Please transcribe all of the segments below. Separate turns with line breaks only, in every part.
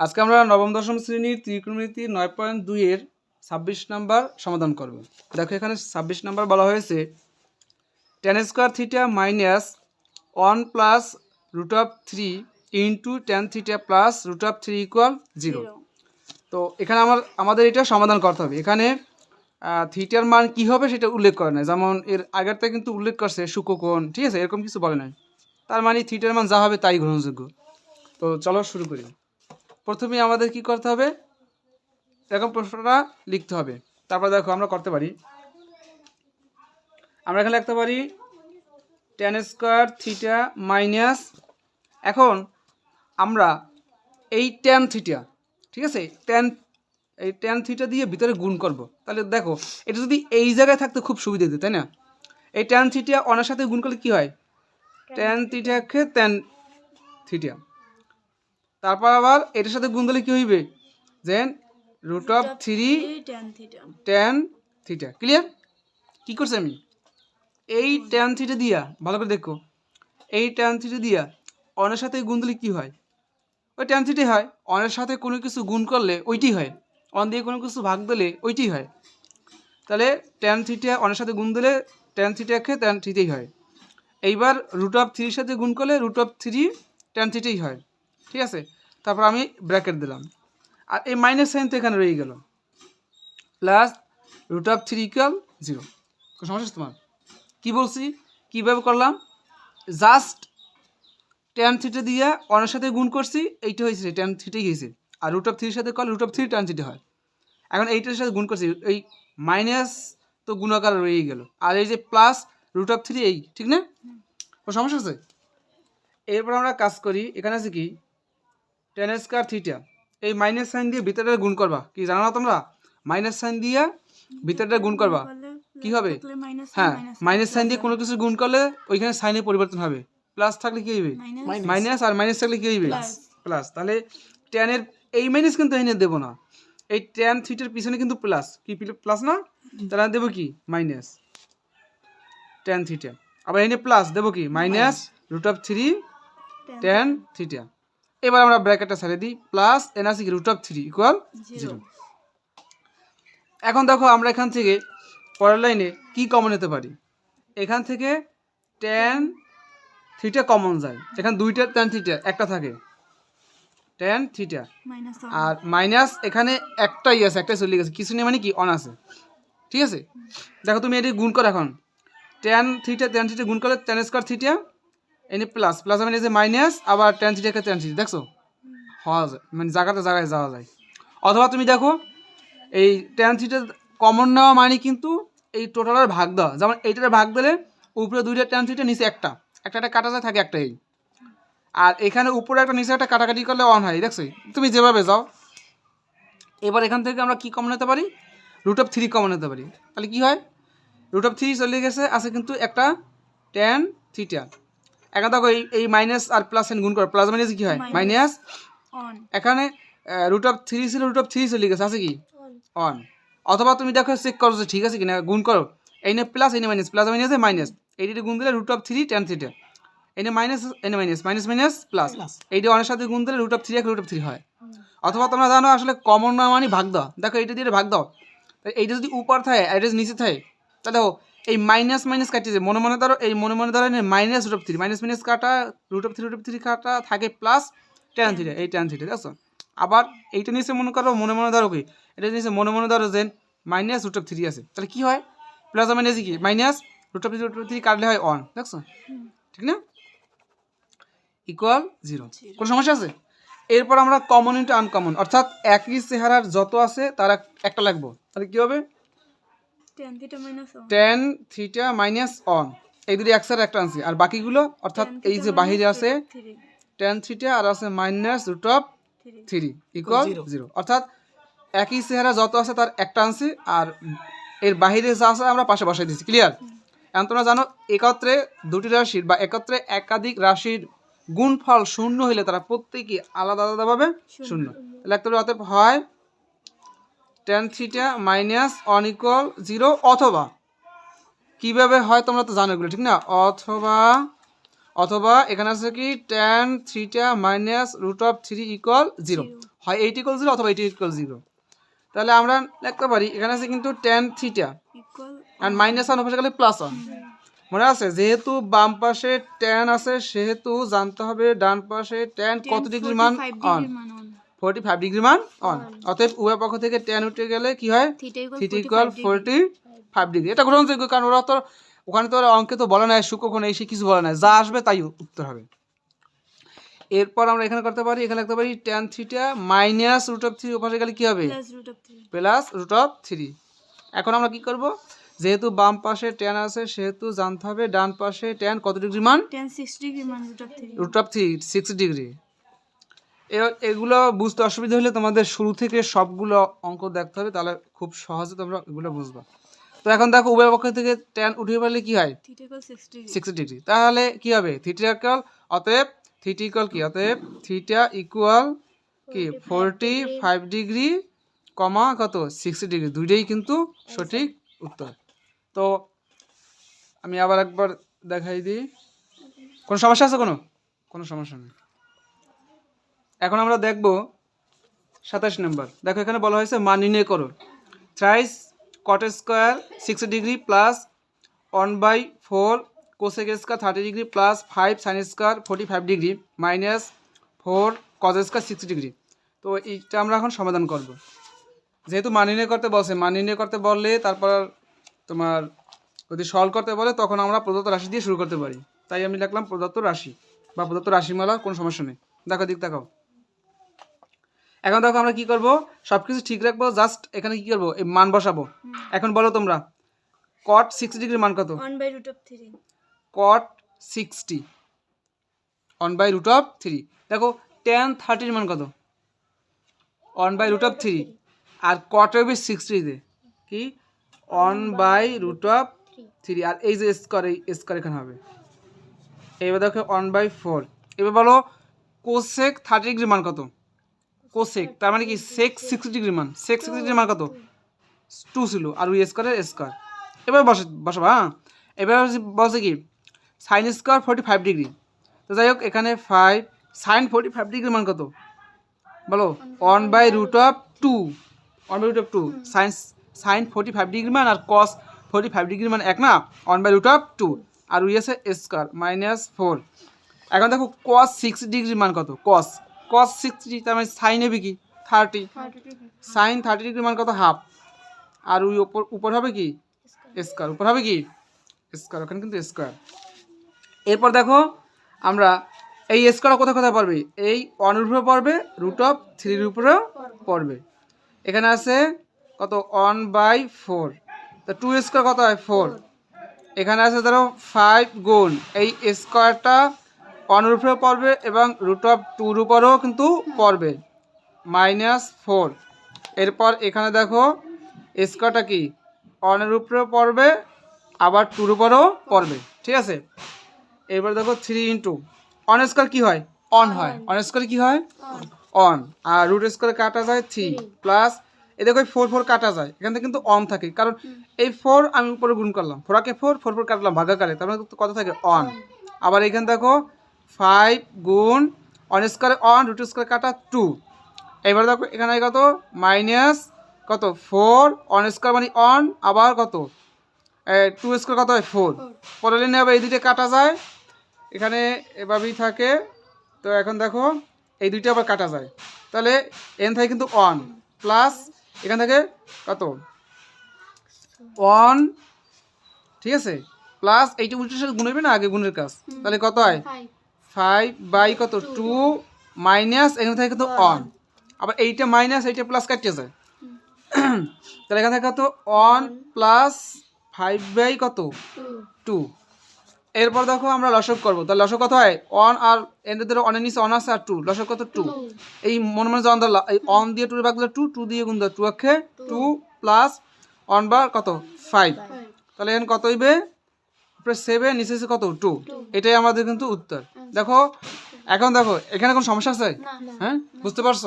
আজকে আমরা নবম দশম শ্রেণির ত্রিকোণমিতি নয় পয়েন্ট দুইয়ের ছাব্বিশ নাম্বার সমাধান করব। দেখো এখানে ছাব্বিশ নাম্বার বলা হয়েছে ten square theta minus one plus root of three into ten theta plus root of three equal zero তো এখানে আমার আমাদের এটা সমাধান করতে হবে। এখানে থিটার মান কী হবে সেটা উল্লেখ করে না যেমন এর আগেরটা কিন্তু উল্লেখ করছে সুকোণ ঠিক আছে? এরকম কিছু বলে নাই। তার মানে থিটার মান যা হবে তাই গ্রহণযোগ্য। তো চলো শুরু করি। প্রথমে আমাদের কি করতে হবে? এরকম প্রশ্নটা লিখতে হবে। তারপর দেখো, আমরা করতে পারি। আমরা এখানে লিখতে পারি টেন স্কোয়ার থিটা মাইনাস এখন আমরা এই টেন থিটা ঠিক আছে? টেন এই টেন থিটা দিয়ে ভিতরে গুণ করব। তাহলে দেখো, এটা যদি এই জায়গায় থাকতে খুব সুবিধা দিত তাই না? এই টেন থিটা অনার সাথে গুণ করলে কি হয়? টেন থিটাকে টেন থিটা তারপর আবার এটার সাথে গুণ দিলে কি হইবে? Then root of three
ten theta
clear কি করছে আমি? এই টেন থিটা দিয়া ভালো করে দেখো। এই টেন থিটা দিয়া অনের সাথে গুণ দিলে কি হয়? ওই টেন থিটাই হয়। অনের সাথে কোনো কিছু গুণ করলে ওইটি হয়। অন দিয়ে কোনো কিছু ভাগ দিলে ওইটি হয়। তাহলে টেন থিটা অনের সাথে গুণ দিলে টেন থিটাকে টেন থিটাই হয়। এইবার রুট অফ থ্রির সাথে গুণ করলে রুট অফ থ্রি টেন থিটাই হয়। ঠিক আছে? তারপর আমি ব্র্যাকেট দিলাম। আর এই মাইনাস সাইন তো এখানে রয়ে গেল। Plus root of three equal zero সমস্যা তোমার? কী বলছি? কীভাবে করলাম? জাস্ট টেন থিটা দিয়ে অনের সাথে গুণ করছি, এইটা হয়েছে টেন থিটাই হয়েছে। আর রুট অফ থ্রির সাথে call root of three tan theta হয়। এখন এইটার সাথে গুণ করছি, এই মাইনাস তো গুণাকার রয়েই গেল। আর এই যে প্লাস রুট অফ থ্রি এই, ঠিক না? কোনো সমস্যা আছে? এরপর আমরা কাজ করি, এখানে আছে কি? টেন স্কোয়ার থিটা এই মাইনাস সাইন দিয়ে ভিতরে গুণ করবা। কি জানো না তোমরা? মাইনাস সাইন দিয়ে ভিতরটা গুণ করবা। কি হবে? হ্যাঁ মাইনাস সাইন দিয়ে কোনো কিছু গুণ করলে ওইখানে সাইনের পরিবর্তন হবে। প্লাস থাকলে কি হইবে? মাইনাস আর মাইনাস থাকলে কি হইবে? প্লাস তাহলে টেনের এই মাইনাস কিন্তু এনে দেবো না। এই টেন থিটার পিছনে কিন্তু প্লাস কি প্লাস না? তাহলে দেবো কি? মাইনাস টেন থিটা আবার এনে প্লাস দেবো কি? Minus root of three tan theta এবার আমরা ব্র্যাকেটটা ছেড়ে দিই প্লাস এন আছে কি root of three equal zero এখন দেখো আমরা এখান থেকে পরের লাইনে কি কমন নিতে পারি? এখান থেকে টেন থিটা কমন যায়। এখানে দুইটা টেন থিটা একটা থাকে। টেন থিটা
মাইনাস
আর মাইনাস এখানে একটাই আছে একটাই চলে গেছে। কিছু নেই মানে কি অন আছে। ঠিক আছে? দেখো তুমি এটি গুণ করো এখন। টেন থিটা টেন থিটা গুণ করলে টেন স্কোয়ার থিটা এনে প্লাস প্লাস মানে যে মাইনাস আবার টেন থিটাকে টেন থিটা দেখছ? হওয়া যায় মানে জায়গাতে জায়গায় যাওয়া যায়। অথবা তুমি দেখো এই টেন থিটা কমন নেওয়া মানে কিন্তু এই টোটালের ভাগ দেওয়া। যেমন এইটার ভাগ দিলে উপরে দুইটা টেন থিটা নিচে একটা। একটা একটা কাটা যায় থাকে একটা এই। আর এখানে উপরে একটা নিচে একটা কাটাকাটি করলে অন হয় দেখছ? তুমি যেভাবে যাও। এবার এখান থেকে আমরা কি কমন নিতে পারি? রুট অফ থ্রি কমন নিতে পারি। তাহলে কি হয়? রুট অফ থ্রি চলে গেছে আছে কিন্তু একটা টেন থিটা এখন দেখো এই এই মাইনাস আর প্লাস এন গুণ করো। প্লাস মাইনাস কি হয়? মাইনাস
অন
এখানে রুট অফ থ্রি ছিল রুট অফ থ্রি চলে গেছে আছে কি? অন অথবা তুমি দেখো চেক করো যে ঠিক আছে কিনা গুণ করো। এই নে প্লাস এই নে মাইনাস প্লাস মাইনাসে মাইনাস এইটি গুণ দিলে root of three tan theta এই নে মাইনাস এই মাইনাস মাইনাস মাইনাস প্লাস এইটি অনের সাথে গুণ দিলে রুট অফ থ্রি এক রুট অফ থ্রি হয়। অথবা তোমরা জানো আসলে কমন না মানে ভাগ দাও। দেখো এইটা দিয়ে ভাগ দাও। এইটা যদি উপর থাকে আর এটা নিচে থাকে তাহলে দেখো এই মাইনাস মাইনাস কাটিয়ে কাটিয়েছে মনে মনে ধরো, এই মনে মনে ধরো minus root of three minus minus কাটা root of three root of three কাটা, থাকে প্লাস টেন থ্রি এই টেন থ্রি দেখছ? আবার এইটা নিচে মনে করো, মনে মনে ধরো কি? এটা নিচে মনে মনে ধরো যে মাইনাস রুট অফ থ্রি আছে। তাহলে কি হয়? প্লাস মাইনাস কি? Minus root of three root of three কাটলে হয় অন দেখছ? ঠিক না? ইকুয়াল জিরো কোনো সমস্যা আছে? এরপর আমরা কমন ইন্টু আনকমন অর্থাৎ একই চেহারার যত আছে, তারা একটা লাগবো। তাহলে কী হবে?
টেন থিটা মাইনাস অন
এই দুটি একসাথে একটা আনছি। আর বাকিগুলো অর্থাৎ এই যে বাহিরে আছে টেন থিটা আর আছে minus root of
three
equal zero অর্থাৎ একই চেহারা যত আছে তার একটা আনছি আর এর বাহিরে যা আছে আমরা পাশে বসাই দিচ্ছি ক্লিয়ার এখন তোমরা জানো একত্রে দুটি রাশির বা একত্রে একাধিক রাশির গুণফল শূন্য হইলে তারা প্রত্যেকই আলাদা আলাদাভাবে শূন্য। তাহলে একটা অতএব হয় tan theta minus one equal zero অথবা। কীভাবে হয় তোমরা তো জানো এগুলো ঠিক না? অথবা অথবা এখানে আছে কি টেন থ্রিটা minus root of three equal zero হয় এইট ইকুয়াল জিরো অথবা এইট ইকুয়াল জিরো তাহলে আমরা লিখতে পারি এখানে আছে কিন্তু টেন থিটা আর মাইনাস ওয়ান পাশে গেলে প্লাস ওয়ান মনে আছে? যেহেতু বাম পাশে টেন আছে সেহেতু জানতে হবে ডান পাশে টেন কত ডিগ্রি মান অন ফোরটি ফাইভ ডিগ্রি মান অন অতএব উভয় পক্ষ থেকে টেন উঠে গেলে কি হয়?
Theta equal
forty five degree এটা গ্রহণযোগ্য কারণ ওরা তো ওখানে তো অঙ্কে তো বলে নাই সূক্ষ্মকোণ এই সে কিছু বলে নাই। যা আসবে তাই উত্তর হবে। এরপর আমরা এখানে করতে পারি এখানে লিখতে পারি tan theta minus root of three ওপাশে গেলে কি হবে?
Plus root of three
plus root of three এখন আমরা কি করব? যেহেতু বাম পাশে টেন আছে সেহেতু জানতে হবে ডান পাশে টেন কত ডিগ্রি মান?
টেন সিক্স ডিগ্রি মান root of three
root of three six degree এগুলো বুঝতে অসুবিধা হলে তোমাদের শুরু থেকে সবগুলো অঙ্ক দেখতে হবে তাহলে খুব সহজে তোমরা এগুলো বুঝবা। তো এখন দেখো উভয় পক্ষ থেকে টেন উঠিয়ে পারলে কি হয়?
সিক্সটি ডিগ্রি
তাহলে কি হবে? থিটা ইকুয়াল অতএব থিটা ইকুয়াল কি? অতএব থিটা ইকুয়াল কি? ফোরটি ফাইভ ডিগ্রি কমা কত? সিক্সটি ডিগ্রি দুইটাই কিন্তু সঠিক উত্তর। তো আমি আবার একবার দেখাই দিই। কোনো সমস্যা আছে কোনো? কোনো সমস্যা নেই। এখন আমরা দেখব সাতাশ নম্বর। দেখো এখানে বলা হয়েছে মান নির্ণয় করো thrice cot square sixty degree plus one by four cosec square thirty degree plus five sine square forty five degree minus four cos square sixty degree তো এইটা আমরা এখন সমাধান করব। যেহেতু মান নির্ণয় করতে বলছে মান নির্ণয় করতে বললে তারপর তোমার যদি সলভ করতে বলে তখন আমরা প্রদত্ত রাশি দিয়ে শুরু করতে পারি। তাই আমি লিখলাম প্রদত্ত রাশি বা প্রদত্ত রাশিমালা কোনো সমস্যা নেই। দেখো দিক দেখাও। এখন দেখো আমরা কি করব? সব কিছু ঠিক রাখব জাস্ট এখানে কি করব? এই মান বসাবো। এখন বলো তোমরা কট সিক্সটি ডিগ্রির মান কত? Cot sixty one by root of three দেখো টেন থার্টির মান কত? One by root of three R cot হবে সিক্সটিতে কি? One by root of three আর এই যে স্কোয়ার এই স্কোয়ার এখানে হবে। এবার দেখো ওয়ান বাই ফোর এবার বলো কোসেক থার্টি ডিগ্রি মান কত? কোসেক তার মানে কি সেক সিক্সটি ডিগ্রি মান। সেক সিক্সটি ডিগ্রি মান কত? টু ছিল, আর ওই স্কোয়ারের স্কোয়ার এবার বসে, বসাবো হ্যাঁ? এবার বসে কি sine square forty five degree তো যাই হোক, এখানে five sine forty five degree মান কত? বলো one by root of two one by root of two sines sine forty five degree মান আর কস ফোর্টি ফাইভ ডিগ্রি মান এক না? One by root of two আর উই আছে স্কোয়ার মাইনাস ফোর এখন দেখো কস সিক্স ডিগ্রি মান কত? কস কস সিক্সটি তার মানে সাইন হবে কি? থার্টি সাইন থার্টি ডিগ্রি মান কত? হাফ আর ওই উপর উপর হবে কি? স্কোয়ার উপর হবে কি? স্কোয়ার ওখানে কিন্তু স্কোয়ার এরপর দেখো, আমরা এই স্কোয়ার কোথায় কোথায় পড়বে? এই ওয়ানের উপরে পড়বে রুট অফ থ্রির উপরেও পড়বে। এখানে আছে কত? ওয়ান বাই ফোর তো টু স্কোয়ার কত হয়? ফোর এখানে আছে ধরো ফাইভ গুণ। এই স্কোয়ারটা ওয়ানের উপরেও পড়বে এবং রুট অফ টুর উপরেও কিন্তু পড়বে। মাইনাস ফোর এরপর এখানে দেখো স্কোয়ারটা কি? অনের উপরেও পড়বে আবার টুর উপরেও পড়বে। ঠিক আছে? এবার দেখো থ্রি ইন্টু অন স্কোয়ার কী হয়? অন হয়। অন স্কোয়ার কী হয়? অন আর রুট স্কোয়ারে কাটা যায় থ্রি প্লাস এ দেখো ফোর ফোর কাটা যায়। এখান থেকে কিন্তু অন থাকে। কারণ এই ফোর আমি উপরে গুণ করলাম। ফোরাকে ফোর ফোর ফোর কাটলাম ভাগাকারে। তার মানে কত থাকে? অন আবার এখানে দেখো ফাইভ গুণ অন স্কোয়ারে অন রুট স্কোয়ারে কাটা টু এবার দেখো এখানে কত? মাইনাস কত? ফোর অন স্কোয়ার মানে অন আবার কত? টু স্কোয়ার কত হয়? ফোর পরের লাইনে আবার এই দুইটা কাটা যায়। এখানে এভাবেই থাকে। তো এখন দেখো এই দুইটা আবার কাটা যায়। তাহলে এন থাকে কিন্তু অন প্লাস এখান থেকে কত? অন ঠিক আছে? প্লাস এইটা উল্টোর সাথে গুণ হবে না? আগে গুণের কাজ। তাহলে কত হয়? ফাইভ বাই কত? টু মাইনাস এখানে থাকে কত? অন আবার এইটা মাইনাস এইটা প্লাস কাটিয়ে যায় তাহলে এখানে থাকে কত? অন প্লাস ফাইভ বাই কত? টু এরপর দেখো আমরা লসক করব। তাহলে লসক কত হয়? অন আর এদের ধরো অনের নিচে অন আছে আর টু লসক কত? টু এই মনে মনে যে অন ধরলা এই অন দিয়ে টু দিলে টু টু দিয়ে গুণ টু অক্ষে টু প্লাস অন বার কত? ফাইভ তাহলে এখানে কত হইবে? সেভেন নিচে কত? টু এটাই আমাদের কিন্তু উত্তর। দেখো এখন দেখো এখানে কোনো সমস্যা আছে? হ্যাঁ? বুঝতে পারছ?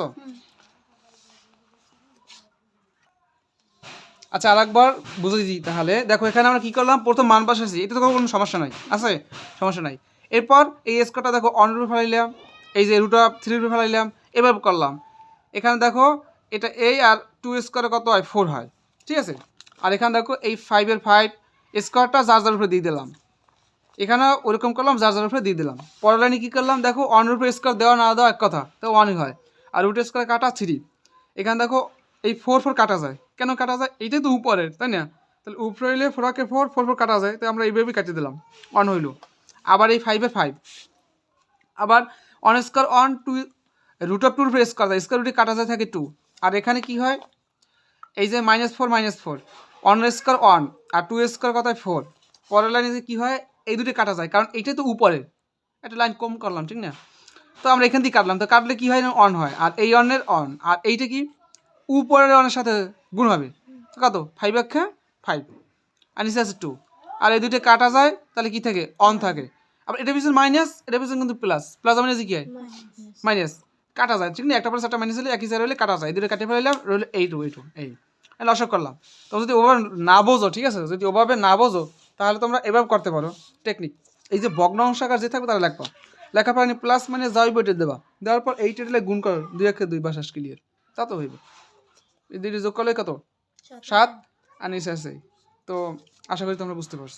আচ্ছা আরেকবার বুঝে দিই তাহলে। দেখো এখানে আমরা কি করলাম? প্রথম মান বসাইছি এটা তো কোনো সমস্যা নাই। আছে? সমস্যা নাই। এরপর এই স্কোয়ারটা দেখো অন রুপে ফেলাইলাম। এই যে রুট অফ থ্রি রুপে ফেলাইলাম। এবার করলাম। এখানে দেখো এটা এই আর টু স্কোয়ারে কত হয়? ফোর হয়। ঠিক আছে? আর এখানে দেখো এই ফাইভের ফাইভ স্কোয়ারটা যার যার উপরে দিয়ে দিলাম। এখানে ওরকম করলাম, যার যার উপরে দিয়ে দিলাম। পরের লাইনে কী করলাম? দেখো ওয়ানের উপরে স্কোয়ার দেওয়া না দেওয়া এক কথা, তো ওয়ানই হয়। আর রুটের স্কোয়ার কাটা থ্রি এখানে দেখো, এই ফোর ফোর কাটা যায়। কেন কাটা যায়? এইটাই তো উপরের, তাই না? তাহলে উপরে হইলে ফোরাকে ফোর ফোর ফোর কাটা যায় তাই আমরা এইভাবেই কাটিয়ে দিলাম। অন হইল। আবার এই ফাইভে ফাইভ আবার one square one two root of টুর উপরে স্কোয়ার যায় স্কোয়ার রুটে কাটা যায় থাকে টু আর এখানে কি হয়? এই যে minus four minus four one square one আর টু স্কোয়ার কথায় ফোর পরের লাইনে কী হয়? এই দুটো কাটা যায় কারণ এইটাই তো উপরের। একটা লাইন কম করলাম ঠিক না? তো আমরা এখান থেকে কাটলাম তো কাটলে কী হয় না অন হয়। আর এই অনের অন আর এইটা কি? উপরের অনের সাথে গুণ হবে। কত? ফাইভ একটা ফাইভ আর নিচে আছে টু আর এই দুটো কাটা যায় তাহলে কি থাকে? অন থাকে। আবার এটা পিছনে মাইনাস এটা পিছনে কিন্তু প্লাস প্লাস মাইনাস কি হয়? মাইনাস কাটা যায় ঠিক না? একটা প্লাস একটা মাইনাস হলে একই সাইড হলে কাটা যায়। এই দুটো কাটিয়ে ফেলাম রইল এই টু এই টু এই। লসক করলাম। তো যদি ওভাবে না বোঝো ঠিক আছে? যদি ওভাবে না বোঝো তাহলে তোমরা এভাবে করতে পারো। টেকনিক এই যে ভগ্নাংশ আকার যে থাকবে তারা লেখবা। লেখার পর প্লাস মানে যাই বইটে দেবা। দেওয়ার পর এই টেটলে গুণ করো। দুই একে দুই বাসাস ক্লিয়ার তা তো হইবে। এই দুইটি যোগ করলে কত? সাত। আনিস নিচে আছে। তো আশা করি তোমরা বুঝতে পারছ।